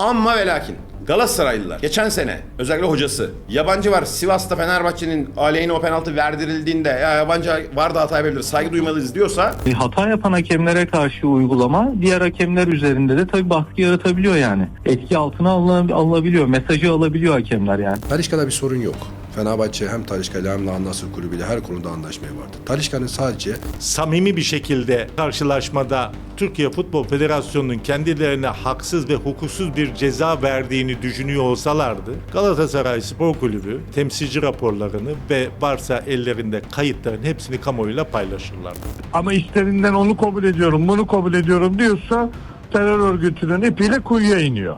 Amma ve lakin Galatasaraylılar geçen sene özellikle hocası yabancı var Sivas'ta Fenerbahçe'nin aleyhine o penaltı verdirildiğinde ya yabancı var da hata yapabilir saygı duymalıyız diyorsa Bir hata yapan hakemlere karşı uygulama diğer hakemler üzerinde de tabii baskı yaratabiliyor yani. Etki altına alına- alınabiliyor. Mesajı alabiliyor hakemler yani. Talişka'da bir sorun yok. Fenerbahçe hem Talişka ile hem de Al-Nassr kulübüyle her konuda anlaşmaya vardı. Talişka'nın sadece samimi bir şekilde karşılaşmada Türkiye Futbol Federasyonu'nun kendilerine haksız ve hukuksuz bir ceza verdiğini düşünüyor olsalardı Galatasaray Spor Kulübü temsilci raporlarını ve varsa ellerinde kayıtların hepsini kamuoyuyla paylaşırlardı. ama işlerinden onu kabul ediyorum, bunu kabul ediyorum diyorsa terör örgütünün ipiyle kuyuya iniyor.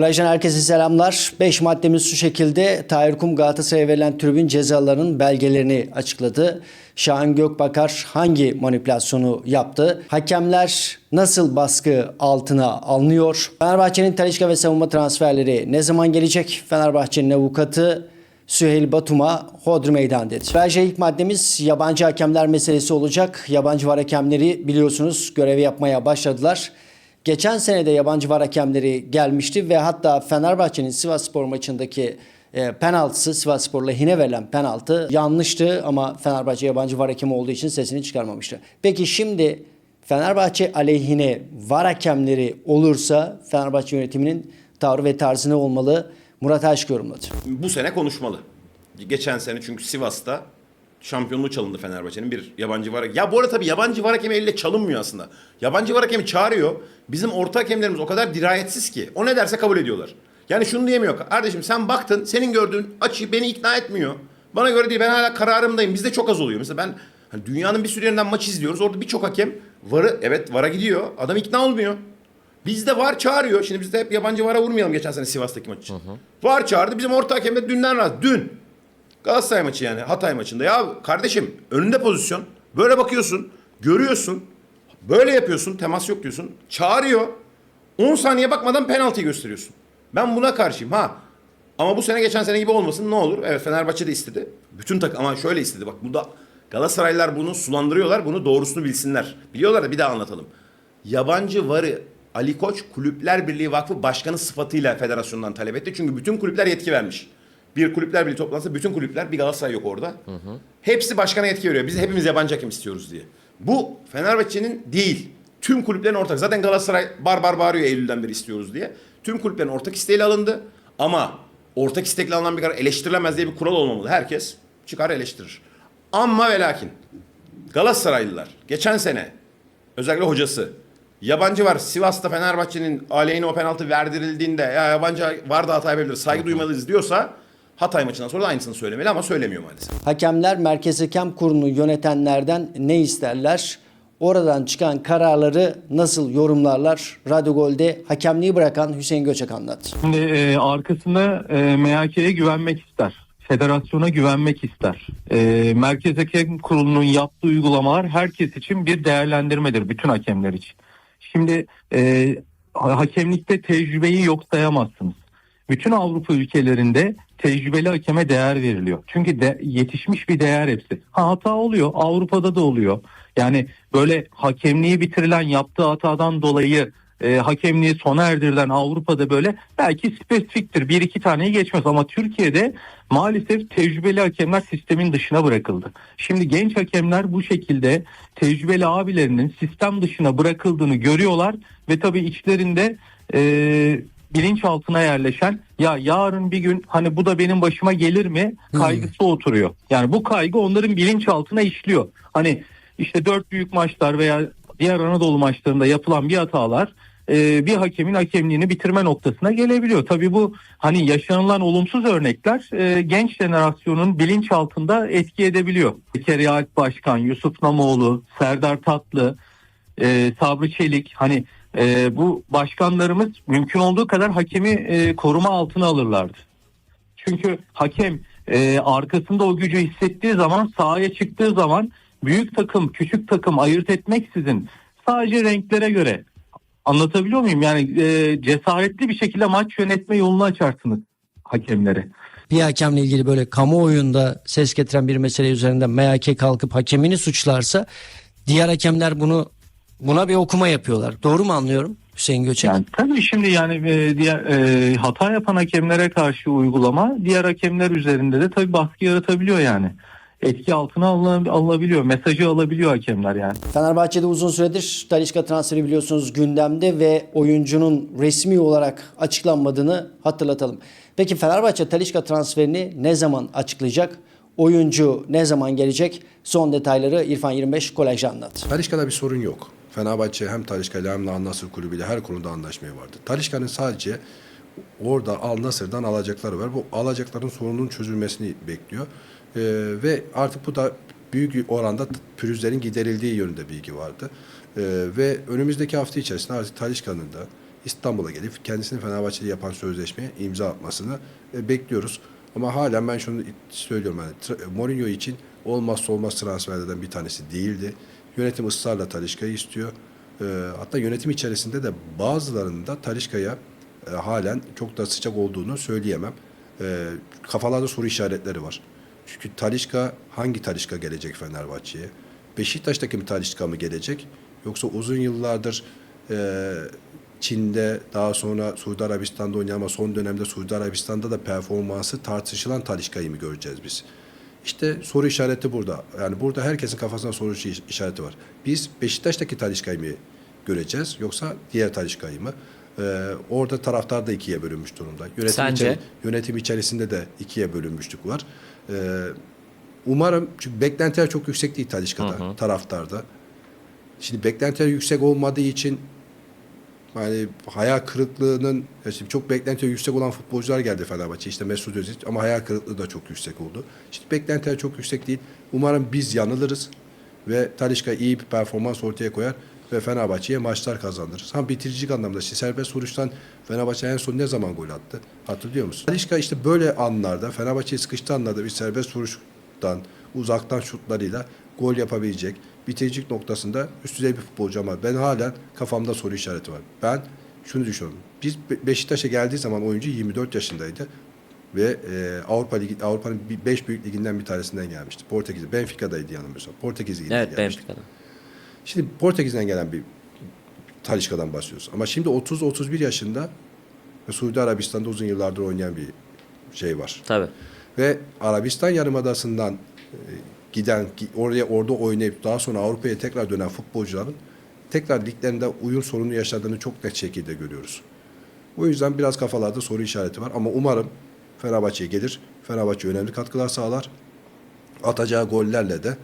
Kolejden herkese selamlar. 5 maddemiz şu şekilde. Tahir Kum Galatasaray'a verilen tribün cezalarının belgelerini açıkladı. Şahan Gökbakar hangi manipülasyonu yaptı? Hakemler nasıl baskı altına alınıyor? Fenerbahçe'nin Talişka ve savunma transferleri ne zaman gelecek? Fenerbahçe'nin avukatı Süheyl Batum'a hodri meydan dedi. Bence ilk maddemiz yabancı hakemler meselesi olacak. Yabancı var hakemleri biliyorsunuz görevi yapmaya başladılar. Geçen sene de yabancı var hakemleri gelmişti ve hatta Fenerbahçe'nin Sivas Spor maçındaki e, penaltısı Sivas Spor lehine verilen penaltı yanlıştı ama Fenerbahçe yabancı var hakemi olduğu için sesini çıkarmamıştı. Peki şimdi Fenerbahçe aleyhine var hakemleri olursa Fenerbahçe yönetiminin tavrı ve tarzı ne olmalı? Murat Aşk yorumladı. bu sene konuşmalı. Geçen sene çünkü Sivas'ta şampiyonluğu çalındı Fenerbahçe'nin bir yabancı var. Ya bu arada tabii yabancı var hakemi elle çalınmıyor aslında. Yabancı var hakemi çağırıyor. Bizim orta hakemlerimiz o kadar dirayetsiz ki. O ne derse kabul ediyorlar. Yani şunu diyemiyor. Kardeşim sen baktın senin gördüğün açı beni ikna etmiyor. Bana göre değil ben hala kararımdayım. Bizde çok az oluyor. Mesela ben hani dünyanın bir sürü yerinden maç izliyoruz. Orada birçok hakem varı evet vara gidiyor. Adam ikna olmuyor. Bizde var çağırıyor. Şimdi biz de hep yabancı vara vurmayalım geçen sene Sivas'taki maç için. Var çağırdı. Bizim orta hakem de dünden razı. Dün. Galatasaray maçı yani Hatay maçında. Ya kardeşim önünde pozisyon. Böyle bakıyorsun. Görüyorsun. Böyle yapıyorsun. Temas yok diyorsun. Çağırıyor. 10 saniye bakmadan penaltıyı gösteriyorsun. Ben buna karşıyım. Ha. Ama bu sene geçen sene gibi olmasın ne olur? Evet Fenerbahçe de istedi. Bütün tak ama şöyle istedi. Bak bu da Galatasaraylılar bunu sulandırıyorlar. Bunu doğrusunu bilsinler. Biliyorlar da bir daha anlatalım. Yabancı varı Ali Koç Kulüpler Birliği Vakfı Başkanı sıfatıyla federasyondan talep etti. Çünkü bütün kulüpler yetki vermiş. Bir kulüpler birliği toplansa bütün kulüpler bir Galatasaray yok orada. Hepsi başkana yetki veriyor. Biz hepimiz yabancı hakem istiyoruz diye. Bu Fenerbahçe'nin değil. Tüm kulüplerin ortak. Zaten Galatasaray bar bar bağırıyor Eylül'den beri istiyoruz diye. Tüm kulüplerin ortak isteğiyle alındı. Ama ortak istekle alınan bir karar eleştirilemez diye bir kural olmamalı. Herkes çıkar eleştirir. Amma ve lakin Galatasaraylılar geçen sene özellikle hocası yabancı var Sivas'ta Fenerbahçe'nin aleyhine o penaltı verdirildiğinde ya yabancı var da hata yapabilir saygı duymalıyız diyorsa Hatay maçından sonra da aynısını söylemeli ama söylemiyor maalesef. Hakemler Merkez Hakem Kurulu'nu yönetenlerden ne isterler? Oradan çıkan kararları nasıl yorumlarlar? Radyo Gol'de hakemliği bırakan Hüseyin Göçek anlattı. Şimdi e, arkasında e, MHK'ye güvenmek ister. Federasyona güvenmek ister. E, Merkez Hakem Kurulu'nun yaptığı uygulamalar herkes için bir değerlendirmedir. Bütün hakemler için. Şimdi e, ha- hakemlikte tecrübeyi yok sayamazsınız. Bütün Avrupa ülkelerinde tecrübeli hakeme değer veriliyor. Çünkü de, yetişmiş bir değer hepsi. Ha, hata oluyor. Avrupa'da da oluyor. Yani böyle hakemliği bitirilen yaptığı hatadan dolayı e, hakemliği sona erdirilen Avrupa'da böyle belki spesifiktir. Bir iki taneyi geçmez ama Türkiye'de maalesef tecrübeli hakemler sistemin dışına bırakıldı. Şimdi genç hakemler bu şekilde tecrübeli abilerinin sistem dışına bırakıldığını görüyorlar ve tabii içlerinde e, bilinçaltına yerleşen ya yarın bir gün hani bu da benim başıma gelir mi kaygısı oturuyor. Yani bu kaygı onların bilinçaltına işliyor. Hani işte dört büyük maçlar veya diğer Anadolu maçlarında yapılan bir hatalar e, bir hakemin hakemliğini bitirme noktasına gelebiliyor. Tabii bu hani yaşanılan olumsuz örnekler e, genç jenerasyonun bilinçaltında etki edebiliyor. Zekeriya Başkan, Yusuf Namoğlu, Serdar Tatlı, e, Sabri Çelik hani e, bu başkanlarımız mümkün olduğu kadar hakemi e, koruma altına alırlardı. Çünkü hakem e, arkasında o gücü hissettiği zaman sahaya çıktığı zaman büyük takım küçük takım ayırt etmeksizin sadece renklere göre anlatabiliyor muyum? Yani e, cesaretli bir şekilde maç yönetme yolunu açarsınız hakemlere. Bir hakemle ilgili böyle kamuoyunda ses getiren bir mesele üzerinde MHK kalkıp hakemini suçlarsa diğer hakemler bunu Buna bir okuma yapıyorlar. Doğru mu anlıyorum Hüseyin Göçek? Yani tabii şimdi yani e, diğer e, hata yapan hakemlere karşı uygulama diğer hakemler üzerinde de tabii baskı yaratabiliyor yani. Etki altına alına- alınabiliyor. Mesajı alabiliyor hakemler yani. Fenerbahçe'de uzun süredir Talisca transferi biliyorsunuz gündemde ve oyuncunun resmi olarak açıklanmadığını hatırlatalım. Peki Fenerbahçe Talisca transferini ne zaman açıklayacak? Oyuncu ne zaman gelecek? Son detayları İrfan 25 kolajda anlat. Talişka'da bir sorun yok. Fenerbahçe hem Talişka'yla hem de Al Nassr kulübüyle her konuda anlaşmaya vardı. Talişka'nın sadece orada Al Nassr'dan alacakları var. Bu alacakların sorunun çözülmesini bekliyor. Ee, ve artık bu da büyük oranda pürüzlerin giderildiği yönünde bilgi vardı. Ee, ve önümüzdeki hafta içerisinde artık Talişka'nın da İstanbul'a gelip kendisini Fenerbahçe'de yapan sözleşmeye imza atmasını e, bekliyoruz. Ama halen ben şunu söylüyorum yani Mourinho için olmazsa olmaz transferlerden bir tanesi değildi. Yönetim ısrarla Talişka'yı istiyor. Ee, hatta yönetim içerisinde de bazılarının da Talişka'ya e, halen çok da sıcak olduğunu söyleyemem. Ee, kafalarda soru işaretleri var. Çünkü Talişka hangi Talişka gelecek Fenerbahçe'ye? Beşiktaş'taki mi Talişka mı gelecek? Yoksa uzun yıllardır e, Çin'de daha sonra Suudi Arabistan'da oynayan ama son dönemde Suudi Arabistan'da da performansı tartışılan Talişka'yı mı göreceğiz biz? İşte soru işareti burada. Yani burada herkesin kafasında soru işareti var. Biz Beşiktaş'taki Talişka'yı mı göreceğiz yoksa diğer Talişka'yı mı? Ee, orada taraftar da ikiye bölünmüş durumda. Yönetim, Sence? içeri- yönetim içerisinde de ikiye bölünmüşlük var. Ee, umarım çünkü beklentiler çok yüksek değil Talişka'da, taraftarda. Şimdi beklentiler yüksek olmadığı için yani hayal kırıklığının şimdi çok beklenti yüksek olan futbolcular geldi Fenerbahçe. İşte Mesut Özil ama hayal kırıklığı da çok yüksek oldu. İşte beklentiler çok yüksek değil. Umarım biz yanılırız ve Talişka iyi bir performans ortaya koyar ve Fenerbahçe'ye maçlar kazandırır. Hem bitiricilik anlamda işte serbest vuruştan Fenerbahçe en son ne zaman gol attı? Hatırlıyor musun? Talişka işte böyle anlarda Fenerbahçe'yi sıkıştığı anlarda bir serbest vuruştan uzaktan şutlarıyla gol yapabilecek bitiricilik noktasında üst düzey bir futbolcu ama ben halen kafamda soru işareti var. Ben şunu düşünüyorum. Biz Be- Beşiktaş'a geldiği zaman oyuncu 24 yaşındaydı ve e, Avrupa Ligi Avrupa'nın 5 büyük liginden bir tanesinden gelmişti. Portekiz, Benfica'daydı yanılmıyorsam. Portekiz liginden Evet gelmişti. Şimdi Portekiz'den gelen bir Talişka'dan bahsediyoruz. Ama şimdi 30-31 yaşında ve Suudi Arabistan'da uzun yıllardır oynayan bir şey var. Tabii. Ve Arabistan Yarımadası'ndan e, giden, gi- oraya orada oynayıp daha sonra Avrupa'ya tekrar dönen futbolcuların tekrar liglerinde uyum sorunu yaşadığını çok net şekilde görüyoruz. O yüzden biraz kafalarda soru işareti var ama umarım Fenerbahçe'ye gelir. Fenerbahçe önemli katkılar sağlar. Atacağı gollerle de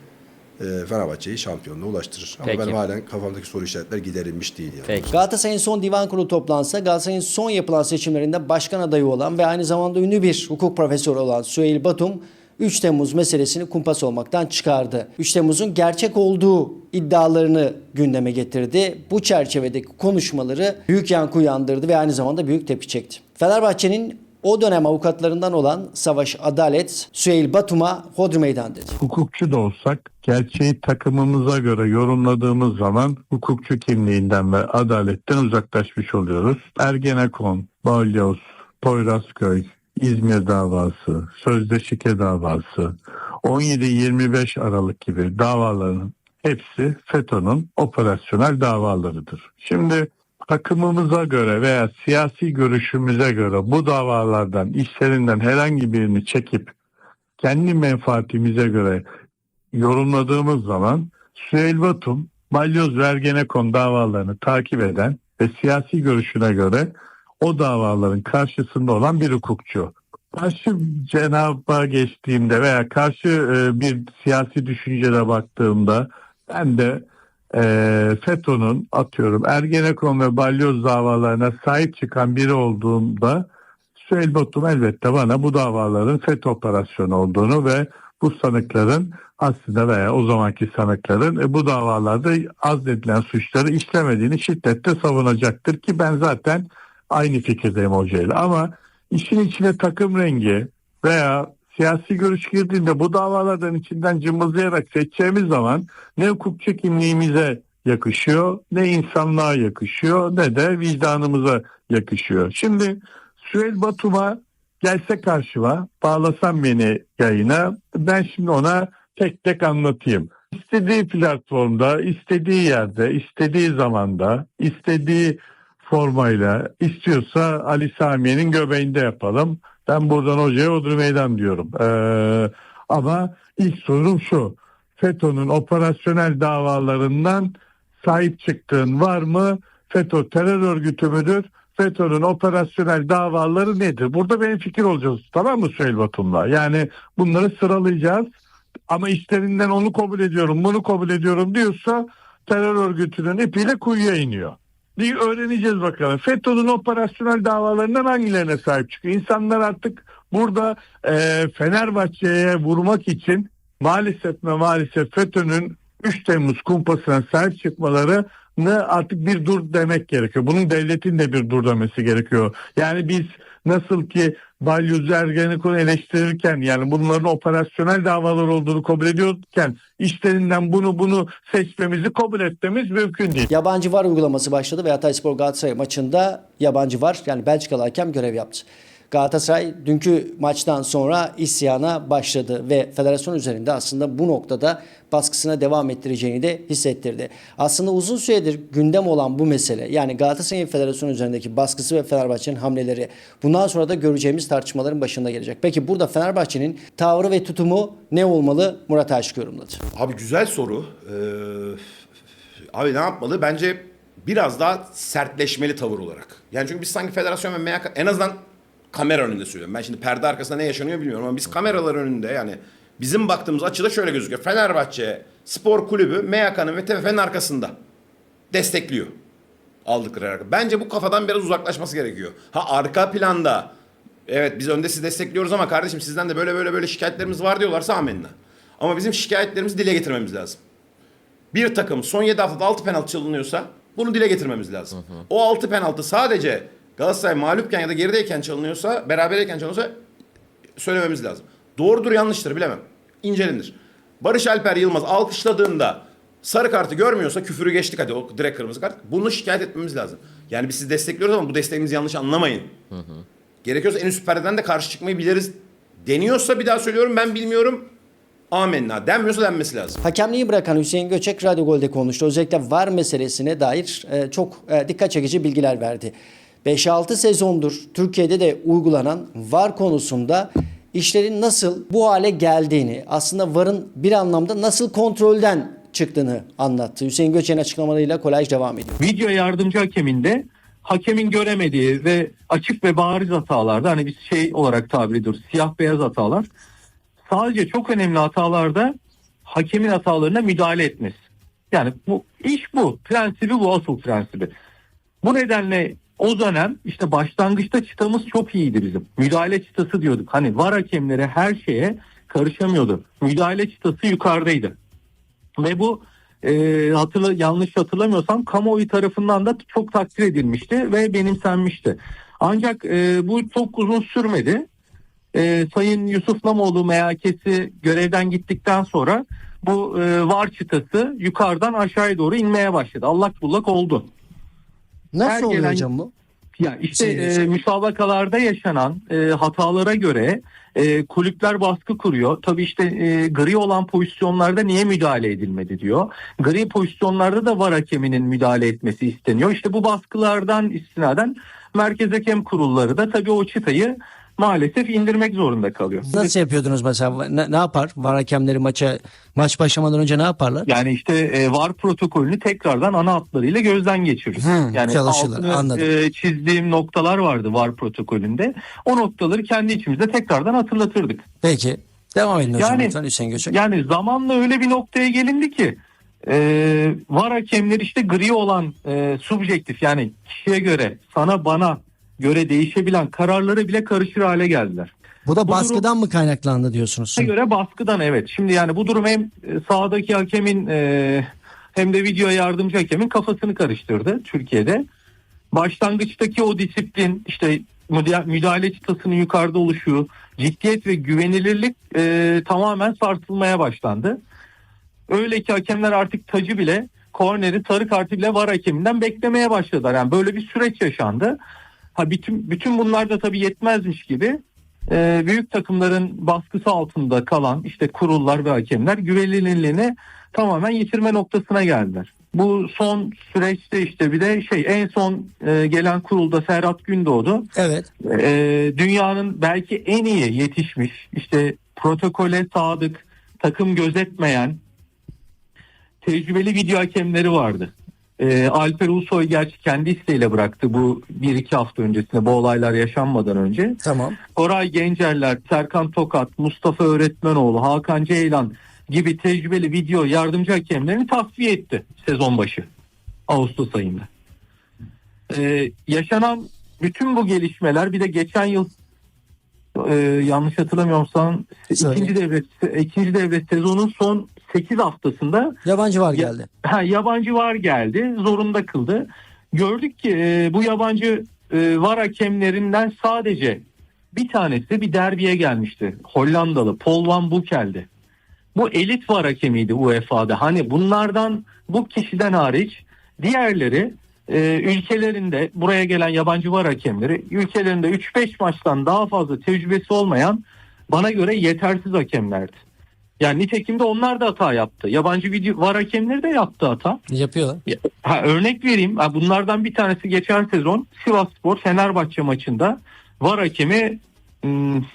e, Fenerbahçe'yi şampiyonluğa ulaştırır. Ama Peki. benim halen kafamdaki soru işaretler giderilmiş değil yani. Peki. Galatasaray'ın son divan kurulu toplantısı Galatasaray'ın son yapılan seçimlerinde başkan adayı olan ve aynı zamanda ünlü bir hukuk profesörü olan Süheyl Batum 3 Temmuz meselesini kumpas olmaktan çıkardı. 3 Temmuz'un gerçek olduğu iddialarını gündeme getirdi. Bu çerçevedeki konuşmaları büyük yankı uyandırdı ve aynı zamanda büyük tepki çekti. Fenerbahçe'nin o dönem avukatlarından olan Savaş Adalet, Süheyl Batum'a hodri meydan dedi. Hukukçu da olsak gerçeği takımımıza göre yorumladığımız zaman hukukçu kimliğinden ve adaletten uzaklaşmış oluyoruz. Ergenekon, Balyoz, Poyrazköy, İzmir davası, Sözde Şike davası, 17-25 Aralık gibi davaların hepsi FETÖ'nün operasyonel davalarıdır. Şimdi takımımıza göre veya siyasi görüşümüze göre bu davalardan, işlerinden herhangi birini çekip kendi menfaatimize göre yorumladığımız zaman Süheyl Batum, Balyoz ve Ergenekon davalarını takip eden ve siyasi görüşüne göre o davaların karşısında olan bir hukukçu. Karşı cenaba geçtiğimde veya karşı e, bir siyasi düşüncede baktığımda ben de e, FETÖ'nün atıyorum Ergenekon ve Balyoz davalarına sahip çıkan biri olduğumda Süheyl Batum elbette bana bu davaların FETÖ operasyonu olduğunu ve bu sanıkların aslında veya o zamanki sanıkların e, bu davalarda azledilen suçları işlemediğini şiddetle savunacaktır ki ben zaten aynı fikirdeyim hocayla ama işin içine takım rengi veya siyasi görüş girdiğinde bu davalardan içinden cımbızlayarak seçeceğimiz zaman ne hukukçu kimliğimize yakışıyor ne insanlığa yakışıyor ne de vicdanımıza yakışıyor. Şimdi Süheyl Batum'a gelse karşıma bağlasam beni yayına ben şimdi ona tek tek anlatayım. İstediği platformda, istediği yerde, istediği zamanda, istediği formayla istiyorsa Ali Samiye'nin göbeğinde yapalım. Ben buradan hocaya odur meydan diyorum. Ee, ama ilk sorum şu. FETÖ'nün operasyonel davalarından sahip çıktığın var mı? FETÖ terör örgütü müdür? FETÖ'nün operasyonel davaları nedir? Burada benim fikir olacağız. Tamam mı Süheyl Batum'la? Yani bunları sıralayacağız. Ama işlerinden onu kabul ediyorum, bunu kabul ediyorum diyorsa terör örgütünün ipiyle kuyuya iniyor. Bir öğreneceğiz bakalım. FETÖ'nün operasyonel davalarından hangilerine sahip çıkıyor? İnsanlar artık burada e, Fenerbahçe'ye vurmak için maalesef ve maalesef FETÖ'nün 3 Temmuz kumpasına sahip çıkmalarını artık bir dur demek gerekiyor. Bunun devletin de bir dur demesi gerekiyor. Yani biz nasıl ki Balyoz Ergenekon'u eleştirirken yani bunların operasyonel davalar olduğunu kabul ediyorken işlerinden bunu bunu seçmemizi kabul etmemiz mümkün değil. Yabancı var uygulaması başladı ve Hatayspor Galatasaray maçında yabancı var yani Belçikalı hakem görev yaptı. Galatasaray dünkü maçtan sonra isyana başladı ve federasyon üzerinde aslında bu noktada baskısına devam ettireceğini de hissettirdi. Aslında uzun süredir gündem olan bu mesele yani Galatasaray'ın federasyon üzerindeki baskısı ve Fenerbahçe'nin hamleleri bundan sonra da göreceğimiz tartışmaların başında gelecek. Peki burada Fenerbahçe'nin tavrı ve tutumu ne olmalı Murat Aşık yorumladı. Abi güzel soru. Ee, abi ne yapmalı? Bence biraz daha sertleşmeli tavır olarak. Yani çünkü biz sanki federasyon ve MHK en azından kamera önünde söylüyorum. Ben şimdi perde arkasında ne yaşanıyor bilmiyorum ama biz kameralar önünde yani bizim baktığımız açıda şöyle gözüküyor. Fenerbahçe Spor Kulübü MHK'nın ve TFF'nin arkasında destekliyor aldıkları karar. Bence bu kafadan biraz uzaklaşması gerekiyor. Ha arka planda evet biz önde sizi destekliyoruz ama kardeşim sizden de böyle böyle böyle şikayetlerimiz var diyorlarsa amenna. Ama bizim şikayetlerimizi dile getirmemiz lazım. Bir takım son 7 haftada 6 penaltı çalınıyorsa bunu dile getirmemiz lazım. O 6 penaltı sadece Galatasaray mağlupken ya da gerideyken çalınıyorsa, berabereyken çalınıyorsa söylememiz lazım. Doğrudur yanlıştır bilemem. İncelenir. Barış Alper Yılmaz alkışladığında sarı kartı görmüyorsa küfürü geçtik hadi o direkt kırmızı kart. Bunu şikayet etmemiz lazım. Yani biz sizi destekliyoruz ama bu desteğimizi yanlış anlamayın. Gerekiyorsa en üst perdeden de karşı çıkmayı biliriz. Deniyorsa bir daha söylüyorum ben bilmiyorum. Amenna. Denmiyorsa denmesi lazım. Hakemliği bırakan Hüseyin Göçek Radyo Gol'de konuştu. Özellikle VAR meselesine dair e, çok e, dikkat çekici bilgiler verdi. 5-6 sezondur Türkiye'de de uygulanan VAR konusunda işlerin nasıl bu hale geldiğini, aslında VAR'ın bir anlamda nasıl kontrolden çıktığını anlattı. Hüseyin Göçek'in açıklamalarıyla kolaj devam ediyor. video yardımcı hakeminde hakemin göremediği ve açık ve bariz hatalarda hani biz şey olarak tabir ediyoruz siyah beyaz hatalar sadece çok önemli hatalarda hakemin hatalarına müdahale etmesi. Yani bu iş bu. Prensibi bu asıl prensibi. Bu nedenle o dönem işte başlangıçta çıtamız çok iyiydi bizim. Müdahale çıtası diyorduk. Hani var hakemleri her şeye karışamıyordu. Müdahale çıtası yukarıdaydı. Ve bu e, hatırla, yanlış hatırlamıyorsam kamuoyu tarafından da çok takdir edilmişti ve benimsenmişti. Ancak e, bu çok uzun sürmedi. E, Sayın Yusuf Namoğlu MHK'si görevden gittikten sonra bu e, var çıtası yukarıdan aşağıya doğru inmeye başladı. Allak bullak oldu. Nasıl Her oluyor gelen- hocam bu? Ya işte e, Hocam. müsabakalarda yaşanan e, hatalara göre e, kulüpler baskı kuruyor. Tabii işte e, gri olan pozisyonlarda niye müdahale edilmedi diyor. Gri pozisyonlarda da var hakeminin müdahale etmesi isteniyor. İşte bu baskılardan istinaden merkez hakem kurulları da tabii o çıtayı maalesef indirmek zorunda kalıyor. Nasıl yapıyordunuz mesela? Ne, ne yapar? VAR hakemleri maça maç başlamadan önce ne yaparlar? Yani işte e, VAR protokolünü tekrardan ana hatlarıyla gözden geçirir. Hı, yani çalışırlar, altını, anladım. e, çizdiğim noktalar vardı VAR protokolünde. O noktaları kendi içimizde tekrardan hatırlatırdık. Peki. Devam edin hocam Yani- lütfen Hüseyin Göçek. Yani zamanla öyle bir noktaya gelindi ki e, VAR hakemleri işte gri olan e, subjektif yani kişiye göre sana bana göre değişebilen kararları bile karışır hale geldiler. Bu da bu baskıdan mı kaynaklandı diyorsunuz? Göre baskıdan evet. Şimdi yani bu durum hem e, sahadaki hakemin e, hem de video yardımcı hakemin kafasını karıştırdı Türkiye'de. Başlangıçtaki o disiplin işte müda- müdahale çıtasının yukarıda oluşu, ciddiyet ve güvenilirlik e, tamamen sarsılmaya başlandı. Öyle ki hakemler artık tacı bile korneri sarı kartı bile var hakeminden beklemeye başladılar. Yani böyle bir süreç yaşandı. Ha bütün bütün bunlar da tabii yetmezmiş gibi e, büyük takımların baskısı altında kalan işte kurullar ve hakemler güvenilirliğini tamamen yitirme noktasına geldiler. Bu son süreçte işte bir de şey en son e, gelen kurulda Serhat Gündoğdu Evet. e, dünyanın belki en iyi yetişmiş işte protokole sadık takım gözetmeyen tecrübeli video hakemleri vardı. E, Alper Ulusoy gerçi kendi isteğiyle bıraktı bu bir iki hafta öncesinde bu olaylar yaşanmadan önce. Tamam. Koray Gencerler, Serkan Tokat, Mustafa Öğretmenoğlu, Hakan Ceylan gibi tecrübeli video yardımcı hakemlerini tasfiye etti sezon başı. Ağustos ayında. Ee, yaşanan bütün bu gelişmeler bir de geçen yıl e, yanlış hatırlamıyorsam Söyle. ikinci devre ikinci devre sezonun son 8 haftasında Yabancı var Ya- geldi. Ha, yabancı var geldi, zorunda kıldı. Gördük ki e, bu yabancı e, var hakemlerinden sadece bir tanesi bir derbiye gelmişti. Hollandalı Paul van Boekel'di. Bu elit var hakemiydi UEFA'da. Hani bunlardan bu kişiden hariç diğerleri e, ülkelerinde buraya gelen yabancı var hakemleri ülkelerinde 3-5 maçtan daha fazla tecrübesi olmayan bana göre yetersiz hakemlerdi. Yani nitekim de onlar da hata yaptı. Yabancı video var hakemleri de yaptı hata. Yapıyorlar. Ya, Ha, örnek vereyim. Ha, bunlardan bir tanesi geçen sezon Sivas Spor Fenerbahçe maçında var hakemi ım,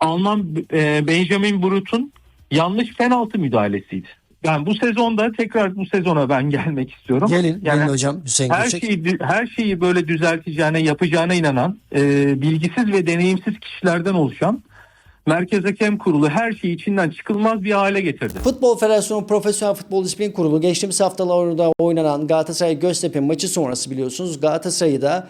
Alman e, Benjamin Brut'un yanlış penaltı müdahalesiydi. Yani bu sezonda tekrar bu sezona ben gelmek istiyorum. Gelin, Yani gelin hocam Hüseyin her Göçek. şeyi her şeyi böyle düzelteceğine, yapacağına inanan, e, bilgisiz ve deneyimsiz kişilerden oluşan Merkez Hakem Kurulu her şeyi içinden çıkılmaz bir hale getirdi. Futbol Federasyonu Profesyonel Futbol Disiplin Kurulu geçtiğimiz haftalarda oynanan Galatasaray Göztepe maçı sonrası biliyorsunuz Galatasaray'da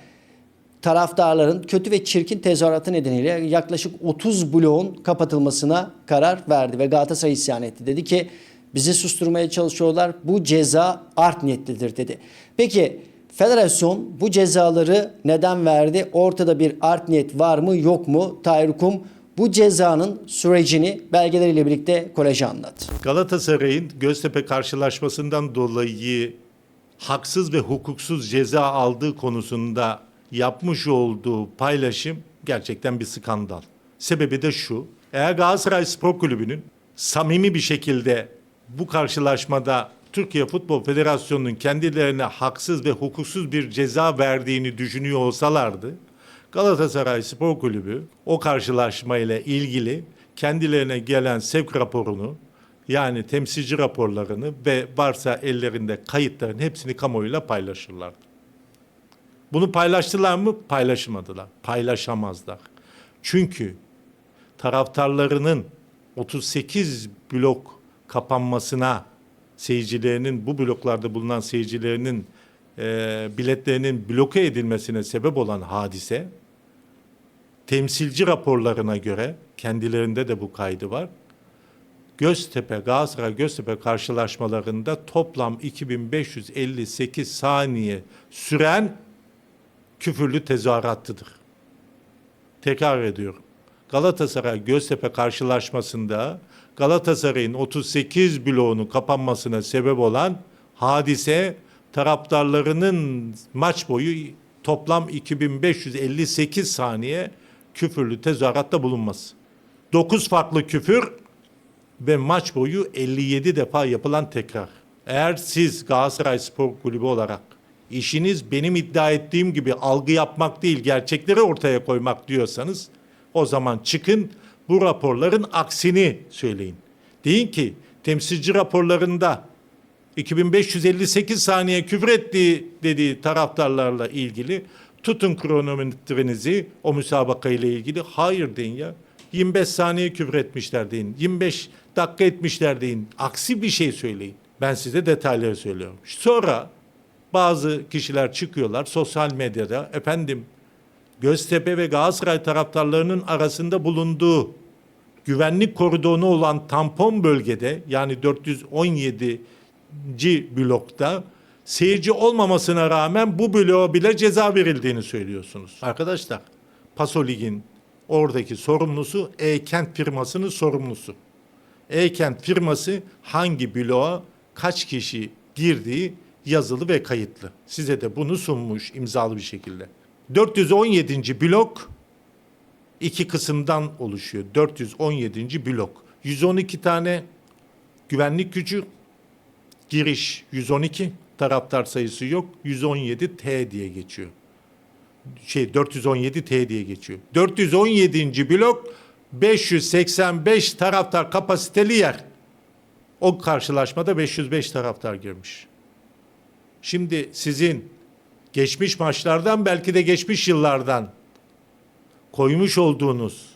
taraftarların kötü ve çirkin tezahüratı nedeniyle yaklaşık 30 bloğun kapatılmasına karar verdi ve Galatasaray isyan etti. Dedi ki bizi susturmaya çalışıyorlar bu ceza art niyetlidir dedi. Peki federasyon bu cezaları neden verdi? Ortada bir art niyet var mı yok mu? Tahir Kum bu cezanın sürecini belgeleriyle birlikte koleje anlattı. Galatasaray'ın Göztepe karşılaşmasından dolayı haksız ve hukuksuz ceza aldığı konusunda yapmış olduğu paylaşım gerçekten bir skandal. Sebebi de şu. Eğer Galatasaray Spor Kulübü'nün samimi bir şekilde bu karşılaşmada Türkiye Futbol Federasyonu'nun kendilerine haksız ve hukuksuz bir ceza verdiğini düşünüyor olsalardı Galatasaray Spor Kulübü o karşılaşmayla ilgili kendilerine gelen sevk raporunu yani temsilci raporlarını ve varsa ellerinde kayıtların hepsini kamuoyuyla paylaşırlardı. Bunu paylaştılar mı? Paylaşmadılar. Paylaşamazlar. Çünkü taraftarlarının 38 blok kapanmasına seyircilerinin bu bloklarda bulunan seyircilerinin e, biletlerinin bloke edilmesine sebep olan hadise temsilci raporlarına göre kendilerinde de bu kaydı var. Göztepe, Galatasaray Göztepe karşılaşmalarında toplam 2558 saniye süren küfürlü tezahürattıdır. Tekrar ediyorum. Galatasaray Göztepe karşılaşmasında Galatasaray'ın 38 bloğunun kapanmasına sebep olan hadise taraftarlarının maç boyu toplam 2558 saniye küfürlü tezahüratta bulunması. 9 farklı küfür ve maç boyu 57 defa yapılan tekrar. Eğer siz Galatasaray Spor Kulübü olarak işiniz benim iddia ettiğim gibi algı yapmak değil gerçekleri ortaya koymak diyorsanız o zaman çıkın bu raporların aksini söyleyin. Deyin ki temsilci raporlarında 2558 saniye küfür ettiği dediği taraftarlarla ilgili tutun kronometrenizi o müsabaka ile ilgili hayır deyin ya. 25 saniye küfür etmişler deyin. 25 dakika etmişler deyin. Aksi bir şey söyleyin. Ben size detayları söylüyorum. Sonra bazı kişiler çıkıyorlar sosyal medyada efendim Göztepe ve Galatasaray taraftarlarının arasında bulunduğu güvenlik koridonu olan tampon bölgede yani 417. blokta seyirci olmamasına rağmen bu bloğa bile ceza verildiğini söylüyorsunuz. Arkadaşlar Paso Lig'in oradaki sorumlusu E-Kent firmasının sorumlusu. E-Kent firması hangi bloğa kaç kişi girdiği yazılı ve kayıtlı. Size de bunu sunmuş imzalı bir şekilde. 417. blok iki kısımdan oluşuyor. 417. blok. 112 tane güvenlik gücü, giriş 112, taraftar sayısı yok. 117 T diye geçiyor. Şey 417 T diye geçiyor. 417. blok 585 taraftar kapasiteli yer. O karşılaşmada 505 taraftar girmiş. Şimdi sizin geçmiş maçlardan belki de geçmiş yıllardan koymuş olduğunuz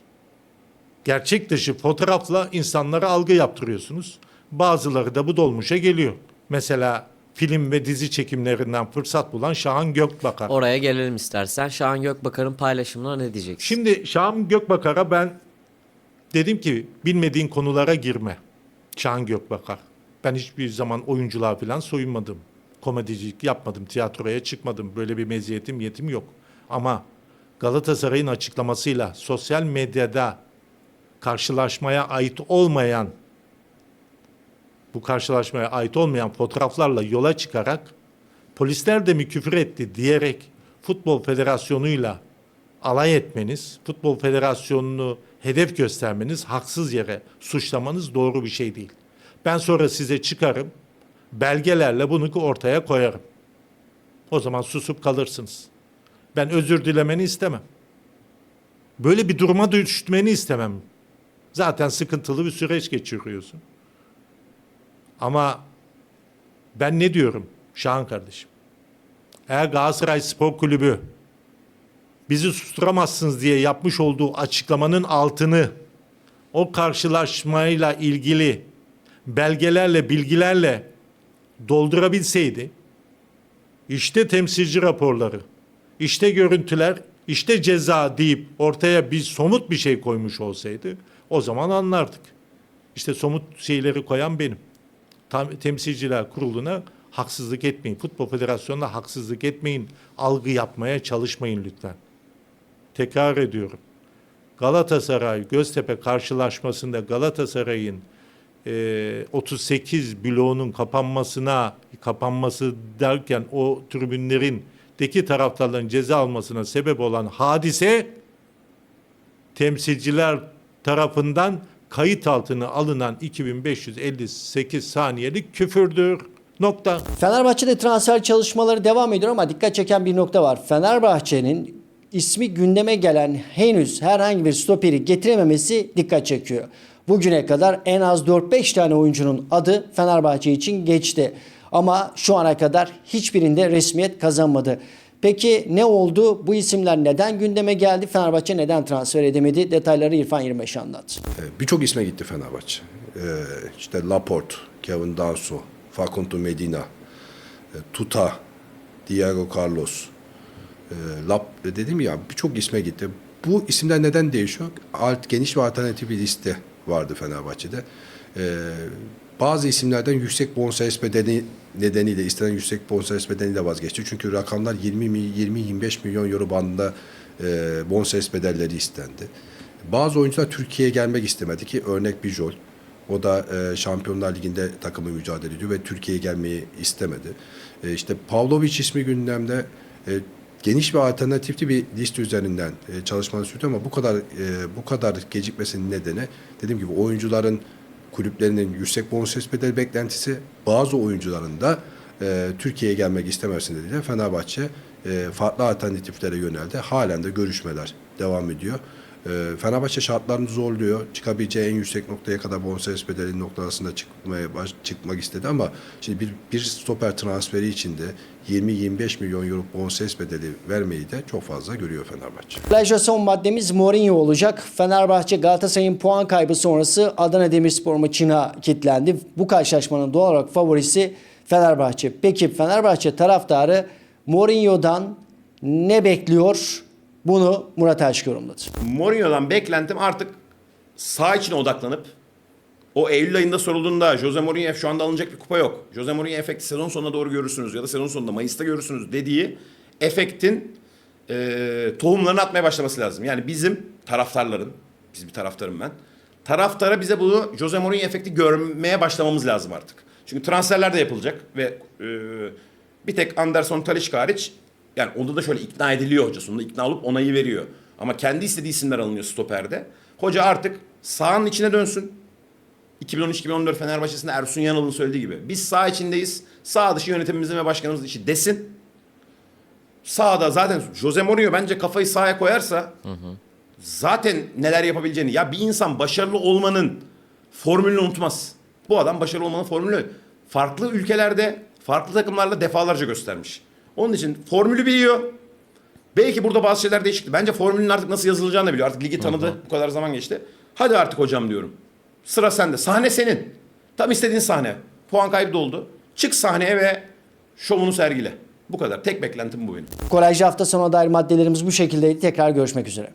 gerçek dışı fotoğrafla insanlara algı yaptırıyorsunuz. Bazıları da bu dolmuşa geliyor. Mesela film ve dizi çekimlerinden fırsat bulan Şahan Gökbakar. Oraya gelelim istersen. Şahan Gökbakar'ın paylaşımına ne diyeceksin? Şimdi Şahan Gökbakar'a ben dedim ki bilmediğin konulara girme. Şahan Gökbakar. Ben hiçbir zaman oyunculuğa falan soyunmadım. Komedicilik yapmadım, tiyatroya çıkmadım. Böyle bir meziyetim, yetim yok. Ama Galatasaray'ın açıklamasıyla sosyal medyada karşılaşmaya ait olmayan bu karşılaşmaya ait olmayan fotoğraflarla yola çıkarak polisler de mi küfür etti diyerek Futbol Federasyonu'yla alay etmeniz, Futbol Federasyonu'nu hedef göstermeniz, haksız yere suçlamanız doğru bir şey değil. Ben sonra size çıkarım, belgelerle bunu ortaya koyarım. O zaman susup kalırsınız. Ben özür dilemeni istemem. Böyle bir duruma düşmeni istemem. Zaten sıkıntılı bir süreç geçiriyorsun. Ama ben ne diyorum Şahan kardeşim? Eğer Galatasaray Spor Kulübü bizi susturamazsınız diye yapmış olduğu açıklamanın altını o karşılaşmayla ilgili belgelerle, bilgilerle doldurabilseydi işte temsilci raporları, işte görüntüler, işte ceza deyip ortaya bir somut bir şey koymuş olsaydı o zaman anlardık. İşte somut şeyleri koyan benim. Tam, temsilciler kuruluna haksızlık etmeyin. Futbol Federasyonu'na haksızlık etmeyin. Algı yapmaya çalışmayın lütfen. Tekrar ediyorum. Galatasaray Göztepe karşılaşmasında Galatasaray'ın e, 38 bloğunun kapanmasına kapanması derken o tribünlerin deki taraftarların ceza almasına sebep olan hadise temsilciler tarafından kayıt altına alınan 2558 saniyelik küfürdür. Nokta. Fenerbahçe'de transfer çalışmaları devam ediyor ama dikkat çeken bir nokta var. Fenerbahçe'nin ismi gündeme gelen henüz herhangi bir stoperi getirememesi dikkat çekiyor. Bugüne kadar en az 4-5 tane oyuncunun adı Fenerbahçe için geçti. Ama şu ana kadar hiçbirinde resmiyet kazanmadı. Peki ne oldu? Bu isimler neden gündeme geldi? Fenerbahçe neden transfer edemedi? Detayları İrfan 25 anlat. Ee, Birçok isme gitti Fenerbahçe. Ee, işte Laporte, Kevin Danso, Facundo Medina, e, Tuta, Diego Carlos, e, Lap, e, dedim ya birçok isme gitti. Bu isimler neden değişiyor? Alt, geniş ve alternatif bir liste vardı Fenerbahçe'de. Ee, bazı isimlerden yüksek bonservis bedeli nedeniyle istenen yüksek bonservis bedeliyle vazgeçti. Çünkü rakamlar 20-25 milyon euro bandında e, bonservis bedelleri istendi. Bazı oyuncular Türkiye'ye gelmek istemedi ki örnek Bijol. O da e, Şampiyonlar Ligi'nde takımı mücadele ediyor ve Türkiye'ye gelmeyi istemedi. E, işte Pavlovic ismi gündemde e, geniş ve alternatifli bir liste üzerinden e, çalışmanı sürdü ama bu kadar e, bu kadar gecikmesinin nedeni dediğim gibi oyuncuların kulüplerinin yüksek bonservis bedeli beklentisi bazı oyuncuların da e, Türkiye'ye gelmek istemesi nedeniyle Fenerbahçe e, farklı alternatiflere yöneldi. Halen de görüşmeler devam ediyor. E, Fenerbahçe şartlarını zorluyor. Çıkabileceği en yüksek noktaya kadar bonservis bedeli noktasında çıkmaya baş, çıkmak istedi ama şimdi bir, bir stoper transferi içinde 20-25 milyon euro bonservis bedeli vermeyi de çok fazla görüyor Fenerbahçe. Plajda son maddemiz Mourinho olacak. Fenerbahçe Galatasaray'ın puan kaybı sonrası Adana Demirspor maçına kilitlendi. Bu karşılaşmanın doğal olarak favorisi Fenerbahçe. Peki Fenerbahçe taraftarı Mourinho'dan ne bekliyor? Bunu Murat Aşk yorumladı. Mourinho'dan beklentim artık sağ içine odaklanıp o Eylül ayında sorulduğunda Jose Mourinho şu anda alınacak bir kupa yok. Jose Mourinho efekti sezon sonuna doğru görürsünüz ya da sezon sonunda Mayıs'ta görürsünüz dediği efektin e, tohumlarını atmaya başlaması lazım. Yani bizim taraftarların, biz bir taraftarım ben. Taraftara bize bunu Jose Mourinho efekti görmeye başlamamız lazım artık. Çünkü transferler de yapılacak ve e, bir tek Anderson Talisca hariç yani onda da şöyle ikna ediliyor hoca sonunda ikna olup onayı veriyor. Ama kendi istediği isimler alınıyor stoperde. Hoca artık sahanın içine dönsün. 2013-2014 Fenerbahçe'sinde Ersun Yanal'ın söylediği gibi. Biz sağ içindeyiz. Sağ dışı yönetimimizin ve başkanımızın işi desin. Sağda zaten Jose Mourinho bence kafayı sahaya koyarsa zaten neler yapabileceğini. Ya bir insan başarılı olmanın formülünü unutmaz. Bu adam başarılı olmanın formülü farklı ülkelerde, farklı takımlarla defalarca göstermiş. Onun için formülü biliyor. Belki burada bazı şeyler değişikti. Bence formülün artık nasıl yazılacağını da biliyor. Artık ligi tanıdı. Bu kadar zaman geçti. Hadi artık hocam diyorum. Sıra sende. Sahne senin. Tam istediğin sahne. Puan kaybı da oldu. Çık sahneye ve şovunu sergile. Bu kadar. Tek beklentim bu benim. Kolejci hafta sonu dair maddelerimiz bu şekildeydi. Tekrar görüşmek üzere.